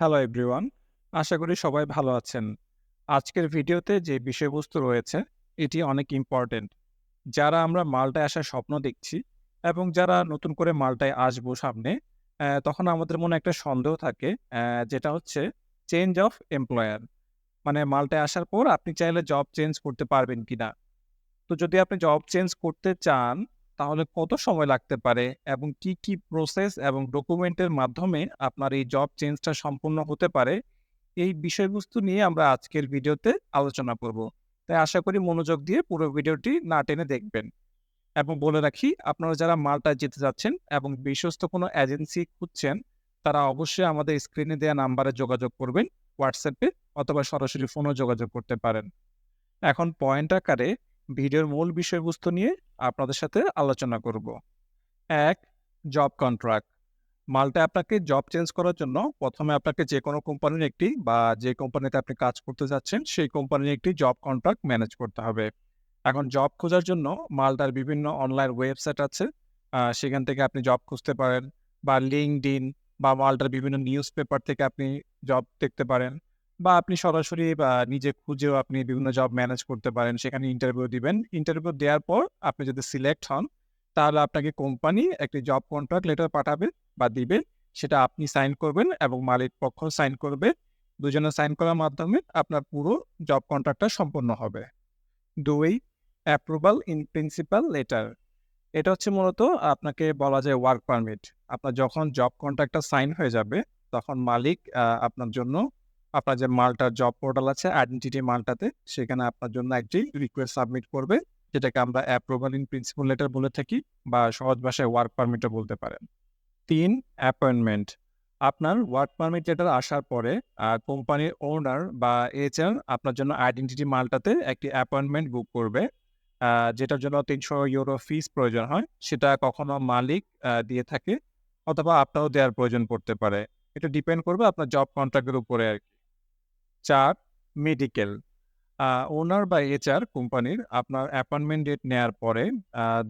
Hello everyone আশা করি সবাই ভালো আছেন। আজকের ভিডিওতে যে বিষয়বস্তু রয়েছে, এটি অনেক ইম্পর্টেন্ট যারা আমরা মালটায় আসার স্বপ্ন দেখছি এবং যারা নতুন করে মালটায় আসব সামনে তখন আমাদের মনে একটা সন্দেহ থাকে যেটা হচ্ছে চেঞ্জ অফ এমপ্লয়ার মানে মালটায় আসার পর আপনি চাইলে জব চেঞ্জ করতে পারবেন কিনা। তো যদি আপনি জব চেঞ্জ করতে চান তাহলে কত সময় লাগতে পারে? এবং কি কি প্রসেস এবং ডকুমেন্টের মাধ্যমে আপনার এই জব চেঞ্জটা সম্পূর্ণ হতে পারে? এই বিষয়বস্তু নিয়ে আমরা আজকের ভিডিওতে আলোচনা করব। তাই আশা করি মনোযোগ দিয়ে পুরো ভিডিওটি না টেনে দেখবেন। এবং বলে রাখি, আপনারা যারা মালটা যেতে যাচ্ছেন এবং বিশ্বস্ত কোনো এজেন্সি খুঁজছেন, তারা অবশ্যই আমাদের স্ক্রিনে দেওয়া নাম্বারে যোগাযোগ করবেন হোয়াটসঅ্যাপে অথবা সরাসরি ফোনও যোগাযোগ করতে পারেন। এখন পয়েন্ট আকারে ভিডিওর মূল বিষয়বস্তু নিয়ে আপনাদের সাথে আলোচনা করব। এক জব কন্ট্রাক্ট মালটা আপনাকে জব চেঞ্জ করার জন্য প্রথমে আপনাকে যে কোনো কোম্পানির একটি বা যে কোম্পানিতে আপনি কাজ করতে যাচ্ছেন, সেই কোম্পানির একটি জব কন্ট্রাক্ট ম্যানেজ করতে হবে। এখন জব খোঁজার জন্য মালটার বিভিন্ন অনলাইন ওয়েবসাইট আছে। সেখান থেকে আপনি জব খুঁজতে পারেন বা লিঙ্কড ইন বা মালটার বিভিন্ন নিউজ পেপার থেকে আপনি জব দেখতে পারেন। বা আপনি সরাসরি, বা নিজে খুঁজেও আপনি বিভিন্ন জব ম্যানেজ করতে পারেন, সেখানে ইন্টারভিউ দিবেন। ইন্টারভিউ দেওয়ার পর আপনি যদি সিলেক্ট হন, তাহলে আপনাকে কোম্পানি একটি জব কন্ট্রাক্ট লেটার পাঠাবে বা দিবে। সেটা আপনি সাইন করবেন এবং মালিক পক্ষ সাইন করবে। দুজনে সাইন করার মাধ্যমে আপনার পুরো জব কন্ট্রাক্টটা সম্পন্ন হবে। দুই অ্যাপ্রুভাল ইন প্রিন্সিপাল লেটার এটা হচ্ছে মূলত আপনাকে বলা যায় ওয়ার্ক পারমিট আপনার যখন জব কন্ট্রাক্টটা সাইন হয়ে যাবে, তখন মালিক আপনার জন্য আপনার যে মালটার জব পোর্টাল আছে আইডেন্টিটি মালটাতে, সেখানে আপনার জন্য একটি রিকোয়েস্ট সাবমিট করবে, যেটাকে আমরা অ্যাপ্রুভাল ইন প্রিন্সিপাল লেটার বলে থাকি বা সহজ ভাষায় ওয়ার্ক পারমিটও বলতে পারেন। তিন অ্যাপয়েন্টমেন্ট আপনার ওয়ার্ক পারমিট লেটার আসার পরে কোম্পানির ওনার বা এইচআর আপনার জন্য আইডেন্টিটি মালটাতে একটি অ্যাপয়েন্টমেন্ট বুক করবে যেটার জন্য তিনশো ইউরো ফিস প্রয়োজন হয়, সেটা কখনো মালিক দিয়ে থাকে, অথবা আপনারও দেওয়ার প্রয়োজন পড়তে পারে। এটা ডিপেন্ড করবে আপনার জব কন্ট্রাক্টের উপরে আর কি। চার মেডিকেল ওনার বা এইচআর কোম্পানির আপনার অ্যাপয়েন্টমেন্ট ডেট নেওয়ার পরে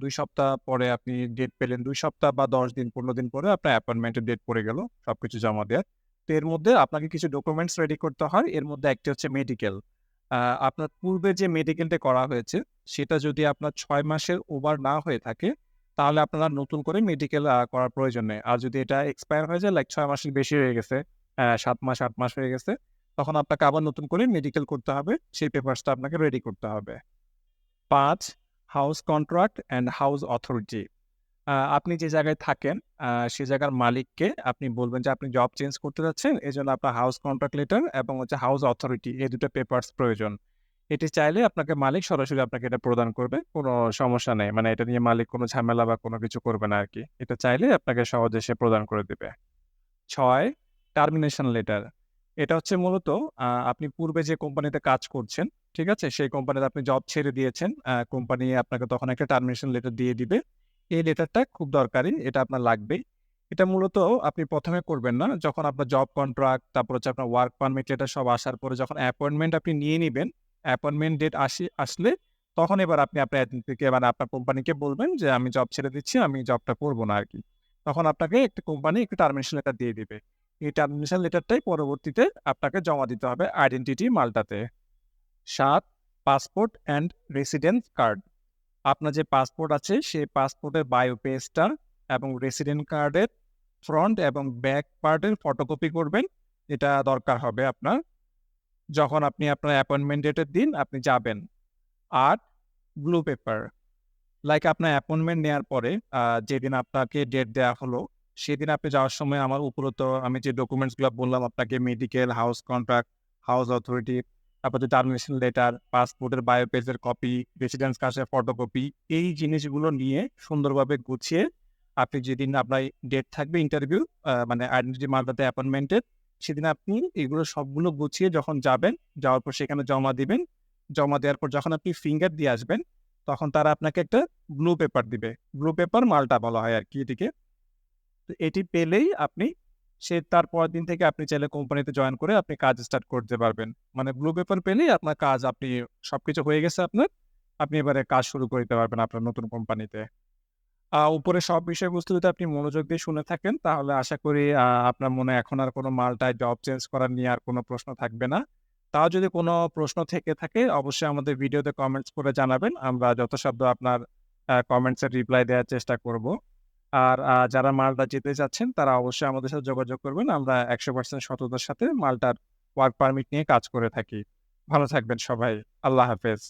দুই সপ্তাহ পরে আপনি ডেট পেলেন, দুই সপ্তাহ বা দশ দিন, পনেরো দিন পরে আপনার অ্যাপয়েন্টমেন্টের ডেট পড়ে গেল, সবকিছু জমা দেওয়ার। তো এর মধ্যে আপনাকে কিছু ডকুমেন্টস রেডি করতে হয়, এর মধ্যে একটি হচ্ছে মেডিকেল আপনার পূর্বে যে মেডিকেলটা করা হয়েছে, সেটা যদি আপনার ছয় মাসের ওভার না হয়ে থাকে, তাহলে আপনারা নতুন করে মেডিকেল করার প্রয়োজন নেই। আর যদি এটা এক্সপায়ার হয়ে যায় লাইক ছয় মাসের বেশি হয়ে গেছে সাত মাস, আট মাস হয়ে গেছে তখন আপনাকে আবার নতুন করে মেডিকেল করতে হবে। সেই পেপারসটা আপনাকে রেডি করতে হবে। পাঁচ house contract and house authority আপনি যে জায়গায় থাকেন সে জায়গার মালিককে আপনি বলবেন যে আপনি জব চেঞ্জ করতে যাচ্ছেন এই জন্য আপনার হাউস কন্ট্রাক্ট লেটার এবং হচ্ছে হাউস অথরিটি এই দুটো পেপারস প্রয়োজন। এটি চাইলে আপনাকে মালিক সরাসরি আপনাকে এটা প্রদান করবে, কোনো সমস্যা নেই। মানে এটা নিয়ে মালিক কোনো ঝামেলা বা কোনো কিছু করবে না আর কি এটা চাইলে আপনাকে সহজে সে প্রদান করে দেবে। ছয় টার্মিনেশন লেটার এটা হচ্ছে মূলত আপনি পূর্বে যে কোম্পানিতে কাজ করছেন, ঠিক আছে? সেই কোম্পানিতে আপনি জব ছেড়ে দিয়েছেন কোম্পানি আপনাকে তখন একটা টার্মিনেশন লেটার দিয়ে দিবে। এই লেটারটা খুব দরকারি, এটা আপনার লাগবে এটা মূলত আপনি প্রথমে করবেন না, যখন আপনার জব কন্ট্রাক্ট তারপর হচ্ছে আপনার ওয়ার্ক পারমিট লেটার সব আসার পরে যখন অ্যাপয়েন্টমেন্ট আপনি নিয়ে নেবেন অ্যাপয়েন্টমেন্ট ডেট আসি, আসলে তখন এবার আপনি আপনার এজেন্সিকে মানে আপনার কোম্পানিকে বলবেন যে, আমি জব ছেড়ে দিচ্ছি, আমি জবটা করব না আর কি তখন আপনাকে একটা কোম্পানি একটু টার্মিনেশন লেটার দিয়ে দিবে। এই টার্মিনেশন লেটারটাই পরবর্তীতে আপনাকে জমা দিতে হবে আইডেন্টিটি মালটাতে। সাত পাসপোর্ট অ্যান্ড রেসিডেন্স কার্ড আপনার যে পাসপোর্ট আছে, সেই পাসপোর্টের বায়ো পেজটা এবং রেসিডেন্ট কার্ডের ফ্রন্ট এবং ব্যাক পার্টের ফটোকপি করবেন, এটা দরকার হবে আপনার। যখন আপনি আপনার অ্যাপয়েন্টমেন্ট ডেটের দিন আপনি যাবেন। আর ব্লু পেপার লাইক আপনার অ্যাপয়েন্টমেন্ট নেওয়ার পরে যেদিন আপনাকে ডেট দেওয়া হলো সেদিন আপনি যাওয়ার সময় আমার উপরত আমি যে ডকুমেন্টসগুলো বললাম, আপনাকে medical house contract house authority তারপর টার্মিনেশন লেটার পাসপোর্টের বায়ো পেজের কপি রেসিডেন্স কার্ডের ফটোকপি এই জিনিসগুলো নিয়ে সুন্দরভাবে গুছিয়ে আপনি যেদিন আপনার ডেট থাকবে ইন্টারভিউ মানে আইডেন্টি মার্কাতে অ্যাপয়েন্টমেন্টের সেদিন আপনি এগুলো সবগুলো গুছিয়ে যখন যাবেন, যাওয়ার পর সেখানে জমা দিবেন, জমা দেওয়ার পর যখন আপনি ফিঙ্গার দিয়ে আসবেন, তখন তারা আপনাকে একটা ব্লু পেপার দিবে। ব্লু পেপার মালটা বলা হয় আর কি এটিকে। এটি পেলেই আপনি সে তার পরের দিন থেকে আপনি চাইলে কোম্পানিতে জয়েন করে আপনি কাজ স্টার্ট করতে পারবেন মানে ব্লু পেপার পেলেই আপনার কাজ আপনি সবকিছু হয়ে গেছে আপনার, আপনি এবারে কাজ শুরু করে দিতে পারবেন আপনার নতুন কোম্পানিতে উপরে সব বিষয়বস্তু যদি আপনি মনোযোগ দিয়ে শুনে থাকেন, তাহলে আশা করি আপনার মনে এখন আর কোনো মাল্টায় জব চেঞ্জ করা নিয়ে আর কোনো প্রশ্ন থাকবে না। তাও যদি কোনো প্রশ্ন থেকে থাকে, অবশ্যই আমাদের ভিডিওতে কমেন্টস করে জানাবেন। আমরা যথাসাধ্য আপনার, আ কমেন্টস এর রিপ্লাই দেওয়ার চেষ্টা করব। আর যারা মালটা যেতে চাচ্ছেন, তারা অবশ্যই আমাদের সাথে যোগাযোগ করবেন। আমরা ১০০% সততার সাথে মালটার ওয়ার্ক পারমিট নিয়ে কাজ করে থাকি। ভালো থাকবেন সবাই। আল্লাহ হাফেজ।